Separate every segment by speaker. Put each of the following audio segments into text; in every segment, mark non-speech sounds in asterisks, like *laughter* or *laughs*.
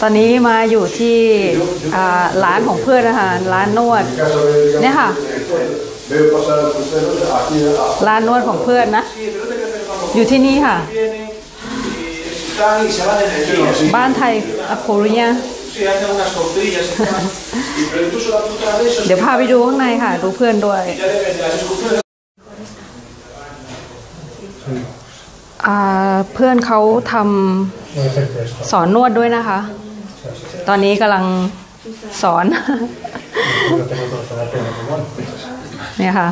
Speaker 1: ตอนนี้มาอยู่ที่ร้านของเพื่อนนะคะร้านนวดเนี่ยค่ะ ร้านนวดของเพื่อนนะ อยู่ที่นี่ค่ะ บ้านไทยอโคเรียเดี๋ยวพาไปดูข้างในค่ะ ดูเพื่อนด้วย เพื่อนเขาทำสอนนวดด้วยนะคะ ตอนนี้กำลังสอน เนี่ยค่ะ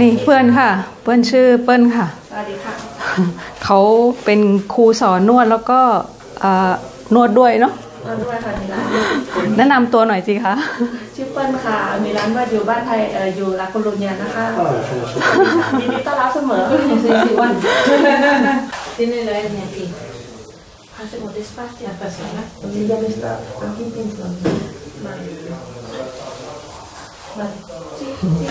Speaker 1: นี่เพื่อนค่ะ เพื่อนชื่อเปิ้ลค่ะ
Speaker 2: สวัสดีค่ะ
Speaker 1: เขาเป็นครูสอนนวดแล้วก็อ่านวดด้วยเนาะ
Speaker 2: มาด้วยค่ะมีร้าน
Speaker 1: แนะนำตัวหน่อยสิคะ
Speaker 2: ชื่อเปิ้ลค่ะ มีร้านว่าอยู่บ้านไทยเอ่ออยู่ลาโคลูญานะคะยินดีต้อนรับเสมอค่ะซีซีวัน Tiene la hernia aquí. Hacemos despacio a la persona. Porque ya me está aquí pensando. Vale. Vale. Sí, sí.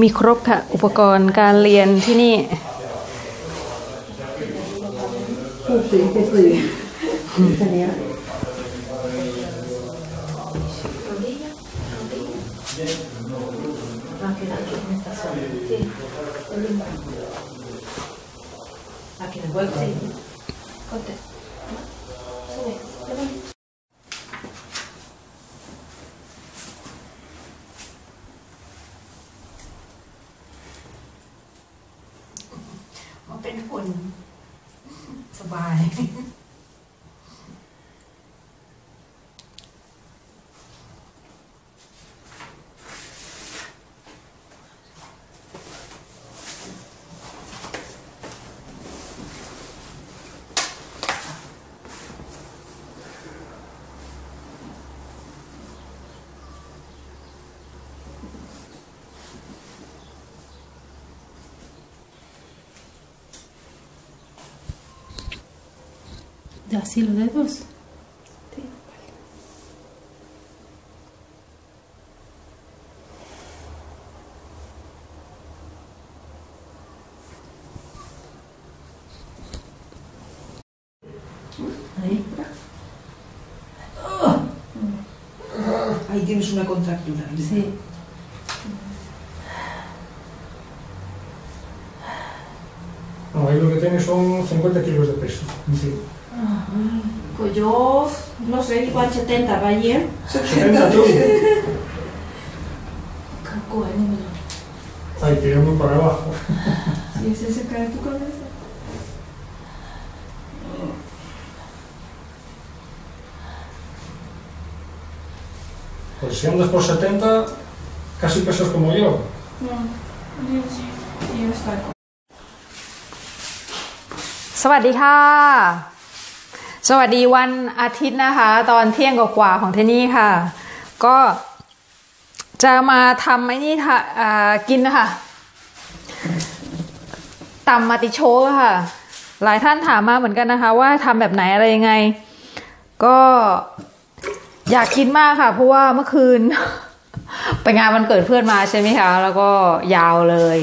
Speaker 1: มีครบค่ะ อุปกรณ์การเรียนที่นี่
Speaker 2: Pues sí, estoy bien. Genial. Rodilla, rodilla. Aquí en. Sí.
Speaker 1: น
Speaker 3: ¿De así los dedos?
Speaker 2: Ahí.
Speaker 4: Ahí tienes una contractura.
Speaker 2: Sí.
Speaker 5: No, ahí lo que tienes son 50 kilos de peso. encima.
Speaker 2: Pues yo, no sé, igual 70, ¿va bien?
Speaker 5: 70 tú. *laughs*
Speaker 2: Calcula, número.
Speaker 5: Ahí tiramos para abajo.
Speaker 2: Si ese se cae tu cabeza.
Speaker 5: Pues si andas por 70, casi pesas como yo.
Speaker 2: No, yo sí. Yo está.
Speaker 1: สวัสดีค่ะ สวัสดีวันอาทิตย์นะคะ ตอนเที่ยงกว่าของที่นี่ค่ะ ก็จะมาทำไอ้นี่กินนะคะตำมาติโชกค่ะ หลายท่านถามมาเหมือนกันนะคะ ว่าทำแบบไหนอะไรยังไง ก็อยากกินมากค่ะ เพราะว่าเมื่อคืน ไปงานวันเกิดเพื่อนมาใช่ไหมคะ แล้วก็ยาวเลย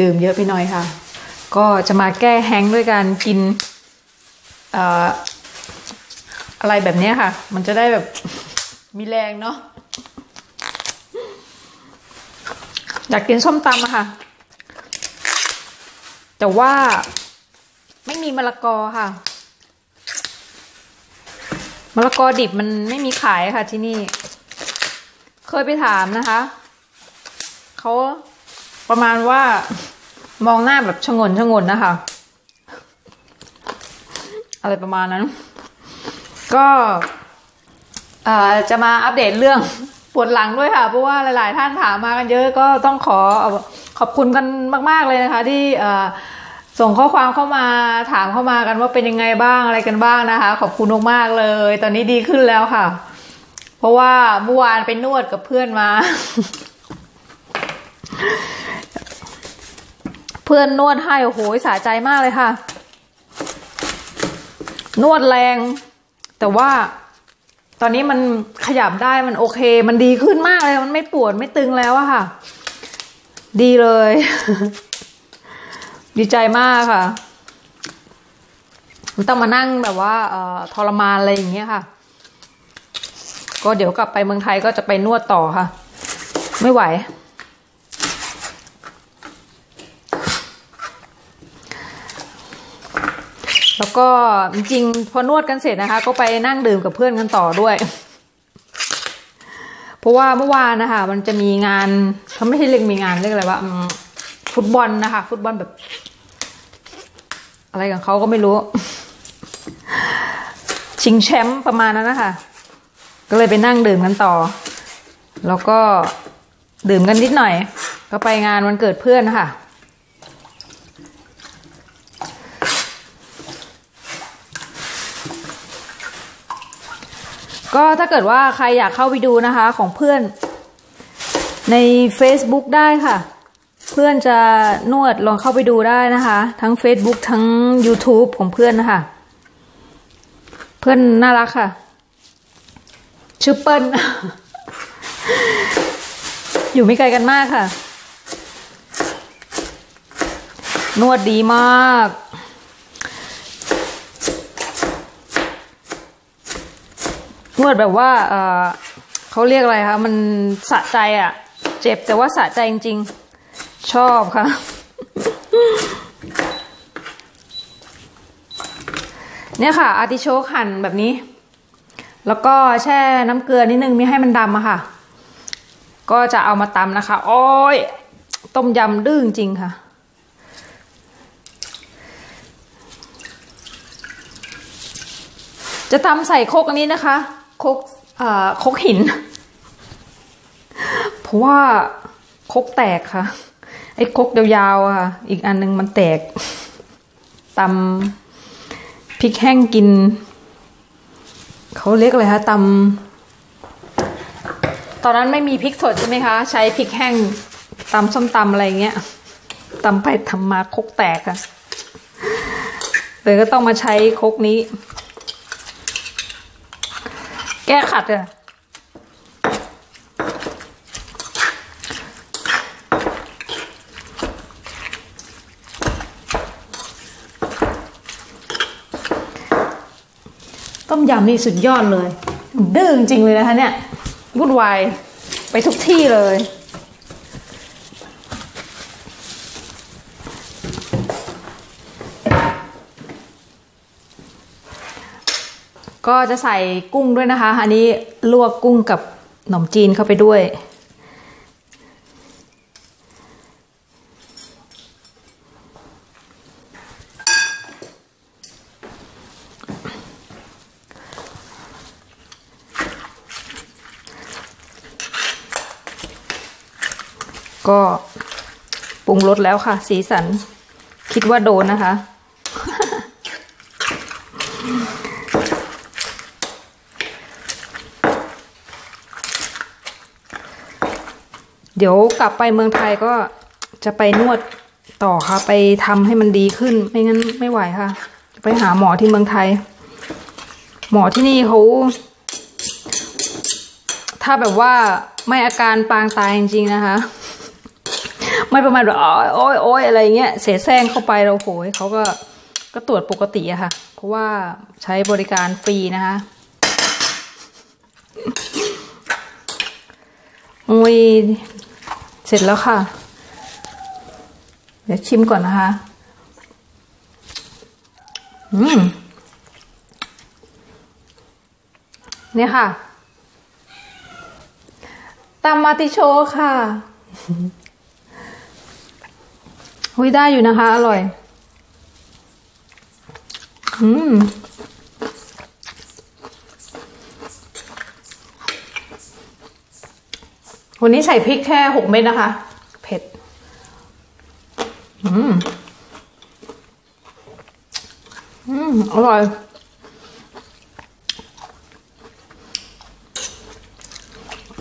Speaker 1: ดื่มเยอะไปหน่อยค่ะ ก็จะมาแก้แห้งด้วยการกินเอะไรแบบนี้ค่ะ มันจะได้แบบมีแรงเนาะอยากกินส้มตำอะค่ะ แต่ว่าไม่มีมะละกอค่ะมะละกอดิบมันไม่มีขายค่ะที่นี่ เคยไปถามนะคะ เขาประมาณว่ามองหน้าแบบชงนชงนนะคะ อะไรประมาณนั้น ก็จะมาอัปเดตเรื่องปวดหลังด้วยค่ะ เพราะว่าหลาย ๆ ท่านถามมากันเยอะก็ต้องขอขอบคุณกันมาก ๆ เลยนะคะ ที่ส่งข้อความเข้ามาถามเข้ามากันว่าเป็นยังไงบ้างอะไรกันบ้างนะคะ ขอบคุณมาก ๆ เลย ตอนนี้ดีขึ้นแล้วค่ะ เพราะว่าเมื่อวานไปนวดกับเพื่อนมา เพื่อนนวดให้โอ้โหสะใจมากเลยค่ะ นวดแรง แต่ว่าตอนนี้มันขยับได้มันโอเค มันดีขึ้นมากเลย มันไม่ปวดไม่ตึงแล้วอะค่ะ ดีเลย ดีใจมากค่ะไม่ต้องมานั่งแบบว่าเอ่อทรมานอะไรอย่างเงี้ยค่ะ ก็เดี๋ยวกลับไปเมืองไทยก็จะไปนวดต่อค่ะ ไม่ไหว แล้วก็จริงพอนวดกันเสร็จนะคะ ก็ไปนั่งดื่มกับเพื่อนกันต่อด้วย เพราะว่าเมื่อวานนะคะ มันจะมีงานเขาไม่ใช่เรียกมีงานเรียกอะไรว่าฟุตบอลนะคะ ฟุตบอลแบบ อะไรของเขาก็ไม่รู้ ชิงแชมป์ประมาณนั้นนะคะ ก็เลยไปนั่งดื่มกันต่อ แล้วก็ดื่มกันนิดหน่อย ก็ไปงานวันเกิดเพื่อนนะคะ ก็ถ้าเกิดว่าใครอยากเข้าไปดูนะคะของเพื่อน ใน Facebook ได้ค่ะ เพื่อนจะนวดลองเข้าไปดูได้นะคะ ทั้ง Facebook ทั้ง YouTube ของเพื่อนนะคะ เพื่อนน่ารักค่ะ ชื่อเปิ้ลอยู่ไม่ไกลกันมากค่ะ นวดดีมาก นวดแบบว่าเออเขาเรียกอะไรคะมันสะใจอะ่ะ เจ็บแต่ว่าสะใจจริงๆ ชอบค่ะ เนี่ยค่ะ อาร์ติโชกหั่นแบบนี้ แล้วก็แช่น้ำเกลือนิดนึงม่ให้มันดำอะค่ะ ก็จะเอามาตำนะคะ โอ้ยต้มยำดื้อจริงค่ะจะทำใส่โคกอันนี้นะคะ คกอ่าโคกหิน เพราะว่าคกแตกค่ะ ไอ้คกยาวๆอะค่ะ อีกอันนึงมันแตกตำพริกแห้งกิน เขาเรียกอะไรคะตำตอนนั้นไม่มีพริกสดใช่ไหมคะ ใช้พริกแห้งตำส้มตำอะไรเงี้ยตำไปทำมาคกแตกอะเลยก็ต้องมาใช้คกนี้ ก้ขัดอะต้มยำนี่สุดยอดเลย ดื้อจริงเลยนะคะเนี่ยวุ่นวายไปทุกที่เลย ก็จะใส่กุ้งด้วยนะคะ อันนี้ลวกกุ้งกับขนมจีนเข้าไปด้วย ก็ปรุงรสแล้วค่ะ สีสัน คิดว่าโดนนะคะ เดี๋ยวกลับไปเมืองไทยก็จะไปนวดต่อค่ะ ไปทำให้มันดีขึ้น ไม่งั้นไม่ไหวค่ะ ไปหาหมอที่เมืองไทย หมอที่นี่เขาถ้าแบบว่าไม่อาการปางตายจริงๆนะคะ ไม่ประมาณแบบโอ้ยโอ้ยโอ้ยอะไรเงี้ยเสแสร้งเข้าไปเราโหยเขาก็ก็ตรวจปกติอะค่ะ เพราะว่าใช้บริการฟรีนะคะโอ้ย เสร็จแล้วค่ะ เดี๋ยวชิมก่อนนะคะ อืม เนี่ยค่ะตามมาติโชค่ะหุยได้อยู่นะคะ อร่อย อืม วันนี้ใส่พริกแค่หกเม็ดนะคะ เผ็ด อืม อืม อร่อย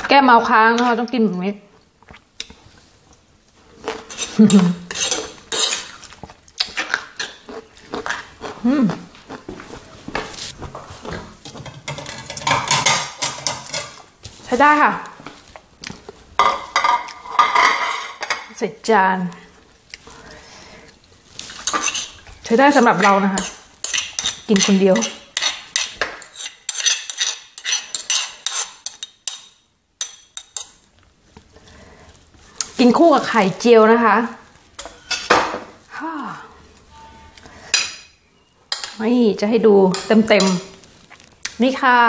Speaker 1: แก้เมาค้างนะคะต้องกินแบบนี้อืมใช้ได้ค่ะ ใส่จาน ใช้ได้สำหรับเรานะคะ กินคนเดียว กินคู่กับไข่เจียวนะคะฮ่านี่จะให้ดูเต็มๆ นี่ค่ะ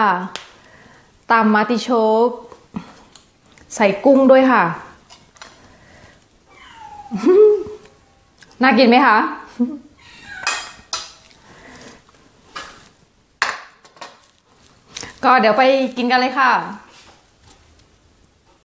Speaker 1: ตามมาติโชกใส่กุ้งด้วยค่ะ น่ากินไหมคะก็เดี๋ยวไปกินกันเลยค่ะ